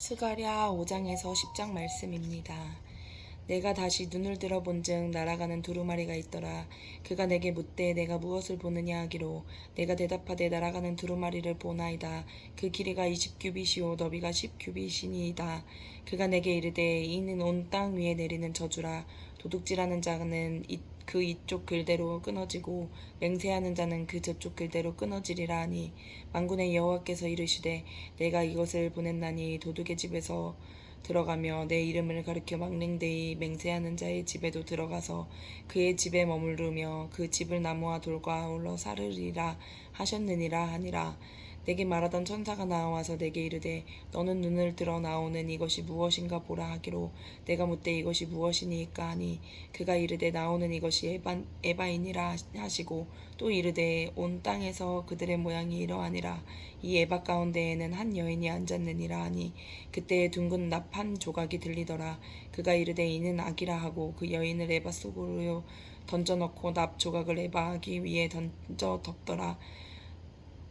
스가랴 5장에서 10장 말씀입니다. 내가 다시 눈을 들어 본즉 날아가는 두루마리가 있더라. 그가 내게 묻되 내가 무엇을 보느냐 하기로 내가 대답하되 날아가는 두루마리를 보나이다. 그 길이가 20규빗이요 너비가 10규빗이니이다. 그가 내게 이르되 이는 온 땅 위에 내리는 저주라. 도둑질하는 자는 이, 그 이쪽 글대로 끊어지고 맹세하는 자는 그 저쪽 글대로 끊어지리라 하니 만군의 여호와께서 이르시되 내가 이것을 보냈나니 도둑의 집에서 들어가며 내 이름을 가리켜 망령되이 맹세하는 자의 집에도 들어가서 그의 집에 머무르며 그 집을 나무와 돌과 아울러 사르리라 하셨느니라 하니라 내게 말하던 천사가 나와서 내게 이르되 너는 눈을 들어 나오는 이것이 무엇인가 보라 하기로 내가 묻되 이것이 무엇이니까 하니 그가 이르되 나오는 이것이 에바, 에바이니라 하시고 또 이르되 온 땅에서 그들의 모양이 이러하니라. 이 에바 가운데에는 한 여인이 앉았느니라 하니 그때에 둥근 납 한 조각이 들리더라. 그가 이르되 이는 악이라 하고 그 여인을 에바 속으로 던져넣고 납 조각을 에바 하기 위해 던져 덮더라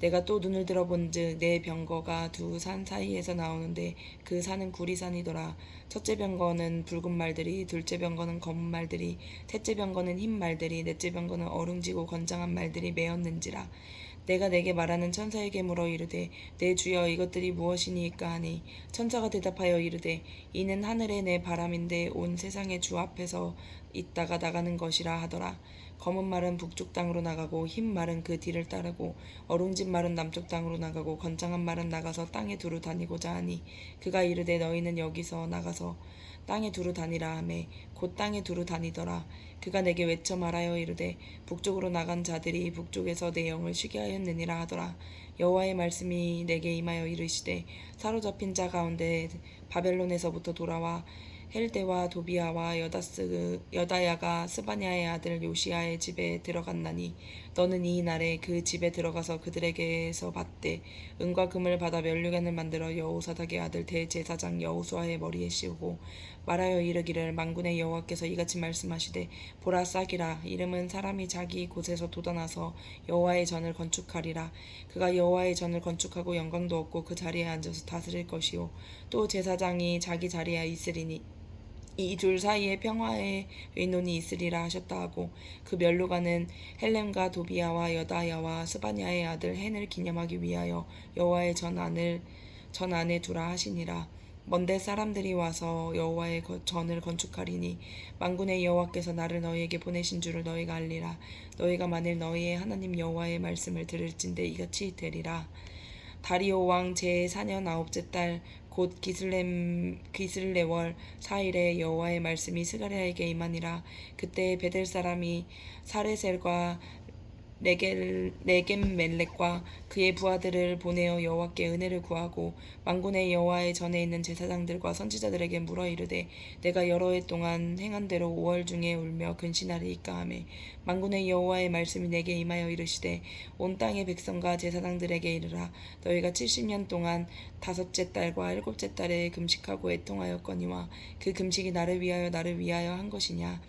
내가 또 눈을 들어본즉 내 병거가 두 산 사이에서 나오는데 그 산은 구리산이더라. 첫째 병거는 붉은 말들이, 둘째 병거는 검은 말들이, 셋째 병거는 흰 말들이, 넷째 병거는 어릉지고 건장한 말들이 메었는지라. 내가 내게 말하는 천사에게 물어 이르되 내 주여 이것들이 무엇이니까 하니 천사가 대답하여 이르되 이는 하늘의 내 바람인데 온 세상의 주 앞에서 있다가 나가는 것이라 하더라. 검은 말은 북쪽 땅으로 나가고 흰 말은 그 뒤를 따르고 어룽진 말은 남쪽 땅으로 나가고 건장한 말은 나가서 땅에 두루 다니고자 하니 그가 이르되 너희는 여기서 나가서 땅에 두루 다니라 하매 곧 땅에 두루 다니더라. 그가 내게 외쳐 말하여 이르되 북쪽으로 나간 자들이 북쪽에서 내 영을 쉬게 하였느니라 하더라. 여호와의 말씀이 내게 임하여 이르시되 사로잡힌 자 가운데 바벨론에서부터 돌아와 헬데와 도비아와 여다스 여다야가 스바냐의 아들 요시아의 집에 들어갔나니 너는 이 날에 그 집에 들어가서 그들에게서 받되 은과 금을 받아 면류관을 만들어 여호사닥의 아들 대제사장 여호수아의 머리에 씌우고 말하여 이르기를 만군의 여호와께서 이같이 말씀하시되 보라 싹이라 이름은 사람이 자기 곳에서 돋아나서 여호와의 전을 건축하리라. 그가 여호와의 전을 건축하고 영광도 없고 그 자리에 앉아서 다스릴 것이요. 또 제사장이 자기 자리에 있으리니 이 둘 사이에 평화의 의논이 있으리라 하셨다 하고 그 멸루가는 헬렘과 도비아와 여다야와 스바냐의 아들 헨을 기념하기 위하여 여호와의 전 안을 전 안에 두라 하시니라. 먼데 사람들이 와서 여호와의 거- 전을 건축하리니 만군의 여호와께서 나를 너희에게 보내신 줄을 너희가 알리라. 너희가 만일 너희의 하나님 여호와의 말씀을 들을진대 이같이 되리라. 다리오 왕 제4년 아홉째 달 곧 기슬렘 기슬레월 4일에 여호와의 말씀이 스가랴에게 임하니라. 그때 베델 사람이 사레셀과 레겔 레겜 멜렉과 그의 부하들을 보내어 여호와께 은혜를 구하고 만군의 여호와의 전에 있는 제사장들과 선지자들에게 물어 이르되 내가 여러 해 동안 행한 대로 5월 중에 울며 근신하리이까 하매 만군의 여호와의 말씀이 내게 임하여 이르시되 온 땅의 백성과 제사장들에게 이르라. 너희가 70년 동안 다섯째 달과 일곱째 달에 금식하고 애통하였거니와 그 금식이 나를 위하여 나를 위하여 한 것이냐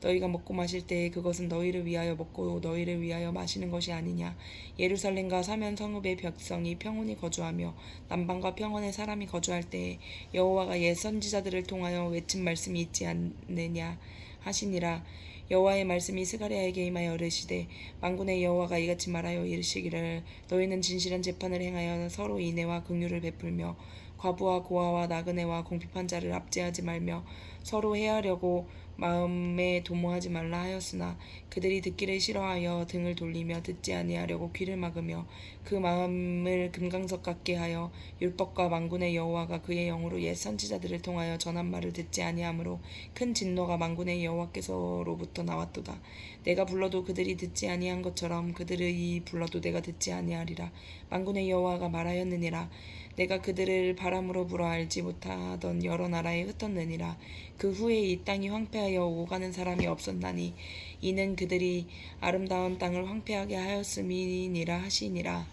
너희가 먹고 마실 때에 그것은 너희를 위하여 먹고 너희를 위하여 마시는 것이 아니냐. 예루살렘과 사면 성읍의 백성이 평온히 거주하며 남방과 평원의 사람이 거주할 때에 여호와가 옛 선지자들을 통하여 외친 말씀이 있지 않느냐 하시니라. 여호와의 말씀이 스가랴에게 임하여 이르시되 만군의 여호와가 이같이 말하여 이르시기를 너희는 진실한 재판을 행하여 서로 인애와 긍휼을 베풀며 과부와 고아와 나그네와 공핍한 자를 압제하지 말며 서로 해하려고 마음에 도모하지 말라 하였으나 그들이 듣기를 싫어하여 등을 돌리며 듣지 아니하려고 귀를 막으며 그 마음을 금강석 같게 하여 율법과 만군의 여호와가 그의 영으로 옛 선지자들을 통하여 전한 말을 듣지 아니하므로 큰 진노가 만군의 여호와께서로부터 나왔도다. 내가 불러도 그들이 듣지 아니한 것처럼 그들의 불러도 내가 듣지 아니하리라. 만군의 여호와가 말하였느니라. 내가 그들을 바람으로 불어 알지 못하던 여러 나라에 흩었느니라. 그 후에 이 땅이 황폐하여 오가는 사람이 없었나니 이는 그들이 아름다운 땅을 황폐하게 하였음이니라 하시니라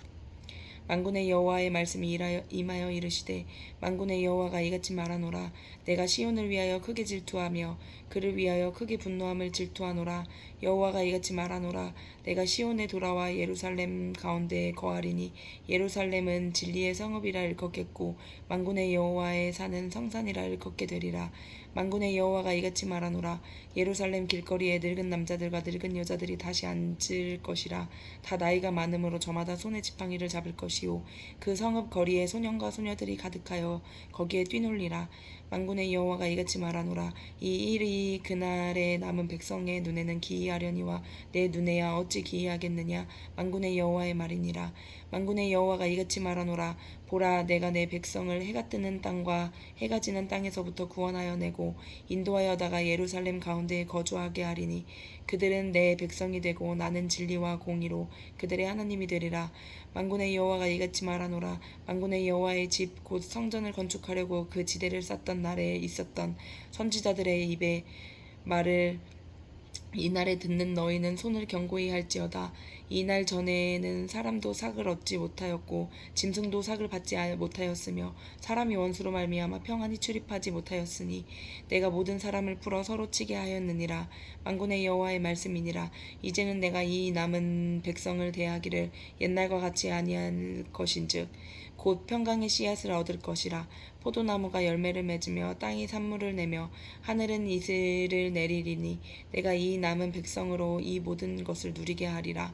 만군의 여호와의 말씀이 임하여 이르시되 만군의 여호와가 이같이 말하노라. 내가 시온을 위하여 크게 질투하며 그를 위하여 크게 분노함을 질투하노라. 여호와가 이같이 말하노라. 내가 시온에 돌아와 예루살렘 가운데에 거하리니 예루살렘은 진리의 성읍이라 일컫겠고 만군의 여호와의 사는 성산이라 일컫게 되리라. 만군의 여호와가 이같이 말하노라. 예루살렘 길거리에 늙은 남자들과 늙은 여자들이 다시 앉을 것이라. 다 나이가 많음으로 저마다 손에 지팡이를 잡을 것이 요그 성읍 거리에 소년과 소녀들이 가득하여 거기에 뛰놀리라 만군의 여호와가 이같이 말하노라. 이 일이 그날의 남은 백성의 눈에는 기이하려니와 내 눈에야 어찌 기이하겠느냐? 만군의 여호와의 말이니라. 만군의 여호와가 이같이 말하노라. 보라 내가 내 백성을 해가 뜨는 땅과 해가 지는 땅에서부터 구원하여 내고 인도하여다가 예루살렘 가운데에 거주하게 하리니 그들은 내 백성이 되고 나는 진리와 공의로 그들의 하나님이 되리라. 만군의 여호와가 이같이 말하노라. 만군의 여호와의 집 곧 성전을 건축하려고 그 지대를 쌓던 날에 있었던 선지자들의 입에 말을 이날에 듣는 너희는 손을 경고히 할지어다. 이날 전에는 사람도 삭을 얻지 못하였고 짐승도 삭을 받지 아- 못하였으며 사람이 원수로 말미암아 평안히 출입하지 못하였으니 내가 모든 사람을 풀어 서로 치게 하였느니라. 만군의 여호와의 말씀이니라. 이제는 내가 이 남은 백성을 대하기를 옛날과 같이 아니할 것인즉 곧 평강의 씨앗을 얻을 것이라 포도나무가 열매를 맺으며 땅이 산물을 내며 하늘은 이슬을 내리리니 내가 이 남은 백성으로 이 모든 것을 누리게 하리라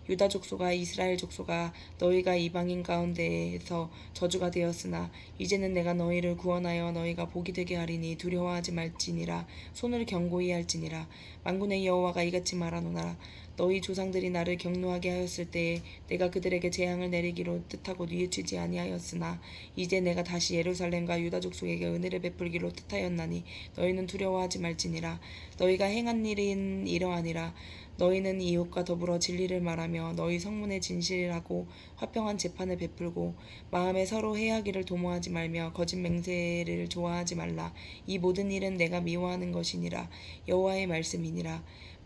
유다 족속아 이스라엘 족속아 너희가 이방인 가운데에서 저주가 되었으나 이제는 내가 너희를 구원하여 너희가 복이 되게 하리니 두려워하지 말지니라. 손을 경고히 할지니라. 만군의 여호와가 이같이 말하노라 너희 조상들이 나를 경노하게 하였을 때에 내가 그들에게 재앙을 내리기로 뜻하고 뉘우치지 아니하였으나 이제 내가 다시 예루살렘과 유다 족속에게 은혜를 베풀기로 뜻하였나니 너희는 두려워하지 말지니라. 너희가 행한 일은 이러하니라. 너희는 이웃과 더불어 진리를 말하며 너희 성문에 진실하고 화평한 재판을 베풀고 마음에 서로 해하기를 도모하지 말며 거짓 맹세를 좋아하지 말라. 이 모든 일은 내가 미워하는 것이니라. 여호와의 말씀이니라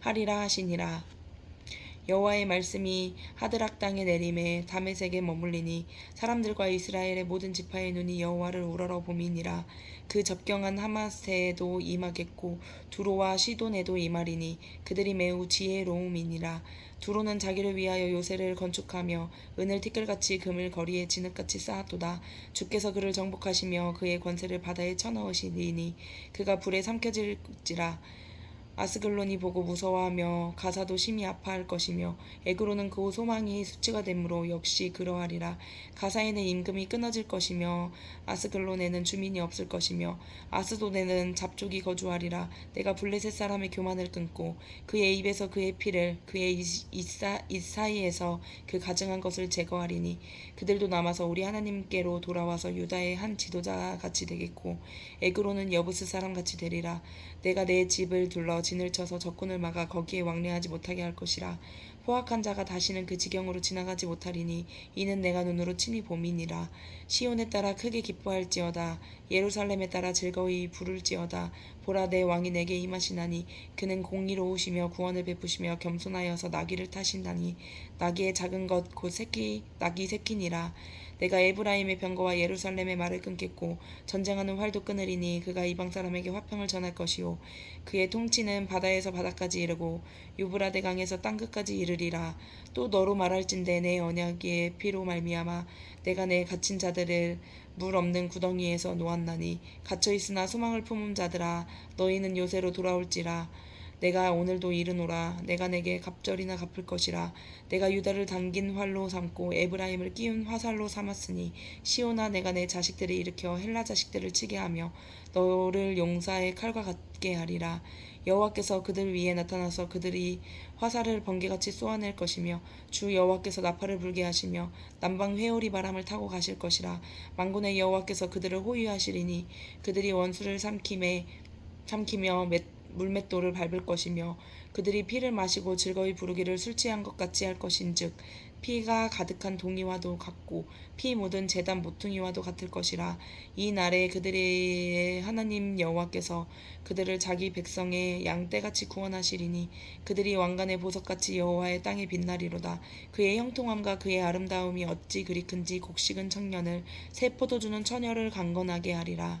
하리라 하시니라. 여호와의 말씀이 하드락 땅에 내림에 다메섹에 머물리니 사람들과 이스라엘의 모든 지파의 눈이 여호와를 우러러 봄이니라. 그 접경한 하마세도 임하겠고 두로와 시돈에도 임하리니 그들이 매우 지혜로움이니라. 두로는 자기를 위하여 요새를 건축하며 은을 티끌같이 금을 거리에 진흙같이 쌓았도다. 주께서 그를 정복하시며 그의 권세를 바다에 쳐넣으시리니 그가 불에 삼켜질지라 아스글론이 보고 무서워하며 가사도 심히 아파할 것이며 에그로는 그 소망이 수치가 되므로 역시 그러하리라. 가사에는 임금이 끊어질 것이며 아스글론에는 주민이 없을 것이며 아스돈에는 잡족이 거주하리라. 내가 블레셋 사람의 교만을 끊고 그의 입에서 그의 피를 그의 이- 이사, 이사이에서 그 가증한 것을 제거하리니 그들도 남아서 우리 하나님께로 돌아와서 유다의 한 지도자 같이 되겠고 에그로는 여부스 사람 같이 되리라. 내가 내 집을 둘러 진을 쳐서 적군을 막아 거기에 왕래하지 못하게 할 것이라. 포악한 자가 다시는 그 지경으로 지나가지 못하리니 이는 내가 눈으로 친히 봄이니라. 시온에 따라 크게 기뻐할지어다. 예루살렘에 따라 즐거이 부를지어다. 보라 내 왕이 내게 임하시나니 그는 공의로우시며 구원을 베푸시며 겸손하여서 나귀를 타신다니. 나귀의 작은 것 곧 새끼 나귀 새끼니라 내가 에브라임의 병거와 예루살렘의 말을 끊겠고 전쟁하는 활도 끊으리니 그가 이방 사람에게 화평을 전할 것이요. 그의 통치는 바다에서 바다까지 이르고 유브라데 강에서 땅 끝까지 이르리라. 또 너로 말할진대 내 언약의 피로 말미암아 내가 내 갇힌 자들을 물 없는 구덩이에서 놓았나니 갇혀 있으나 소망을 품은 자들아 너희는 요새로 돌아올지라 내가 오늘도 이르노라. 내가 내게 갑절이나 갚을 것이라. 내가 유다를 당긴 활로 삼고 에브라임을 끼운 화살로 삼았으니 시오나 내가 내 자식들을 일으켜 헬라 자식들을 치게 하며 너를 용사의 칼과 같게 하리라. 여호와께서 그들 위에 나타나서 그들이 화살을 번개같이 쏘아낼 것이며 주 여호와께서 나팔을 불게 하시며 남방 회오리 바람을 타고 가실 것이라. 만군의 여호와께서 그들을 호위하시리니 그들이 원수를 삼킴에 삼키며 맷, 물맷돌을 밟을 것이며 그들이 피를 마시고 즐거이 부르기를 술 취한 것 같이 할 것인즉 피가 가득한 동이와도 같고 피 묻은 재단 모퉁이와도 같을 것이라 이 날에 그들의 하나님 여호와께서 그들을 자기 백성의 양 떼같이 구원하시리니 그들이 왕관의 보석같이 여호와의 땅에 빛나리로다. 그의 형통함과 그의 아름다움이 어찌 그리 큰지 곡식은 청년을 새 포도주는 처녀를 강건하게 하리라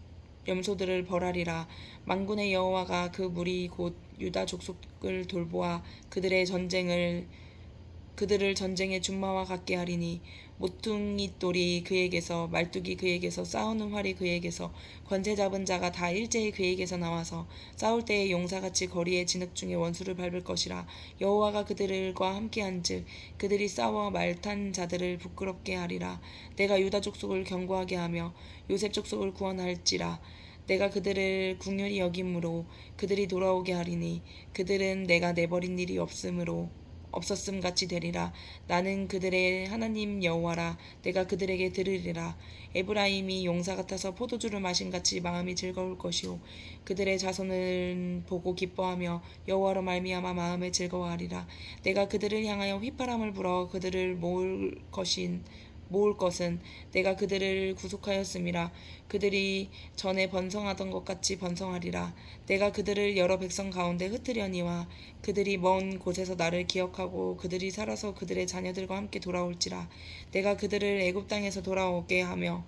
염소들을 벌하리라. 만군의 여호와가 그 무리 곧 유다 족속을 돌보아 그들의 전쟁을 그들을 전쟁의 준마와 같게 하리니 모퉁이 돌이 그에게서 말뚝이 그에게서 싸우는 활이 그에게서 권세 잡은 자가 다 일제히 그에게서 나와서 싸울 때에 용사같이 거리의 진흙 중에 원수를 밟을 것이라 여호와가 그들과 함께한즉 그들이 싸워 말탄 자들을 부끄럽게 하리라. 내가 유다 족속을 견고하게 하며 요셉 족속을 구원할지라. 내가 그들을 궁휼히 여김으로 그들이 돌아오게 하리니 그들은 내가 내버린 일이 없으므로 없었음 같이 되리라. 나는 그들의 하나님 여호와라. 내가 그들에게 들으리라. 에브라임이 용사 같아서 포도주를 마신 같이 마음이 즐거울 것이요 그들의 자손을 보고 기뻐하며 여호와로 말미암아 마음에 즐거워하리라. 내가 그들을 향하여 휘파람을 불어 그들을 모을 것인 모을 것은 내가 그들을 구속하였음이라. 그들이 전에 번성하던 것 같이 번성하리라. 내가 그들을 여러 백성 가운데 흩으려니와 그들이 먼 곳에서 나를 기억하고 그들이 살아서 그들의 자녀들과 함께 돌아올지라. 내가 그들을 애굽 땅에서 돌아오게 하며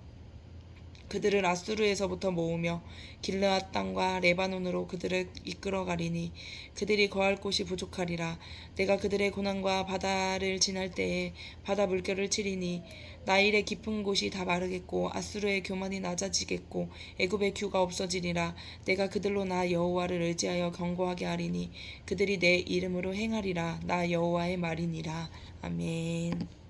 그들을 아수르에서부터 모으며 길르앗 땅과 레바논으로 그들을 이끌어 가리니 그들이 거할 곳이 부족하리라. 내가 그들의 고난과 바다를 지날 때에 바다 물결을 치리니 나일의 깊은 곳이 다 마르겠고 아수르의 교만이 낮아지겠고 애굽의 규가 없어지리라. 내가 그들로 나 여호와를 의지하여 경고하게 하리니 그들이 내 이름으로 행하리라. 나 여호와의 말이니라. 아멘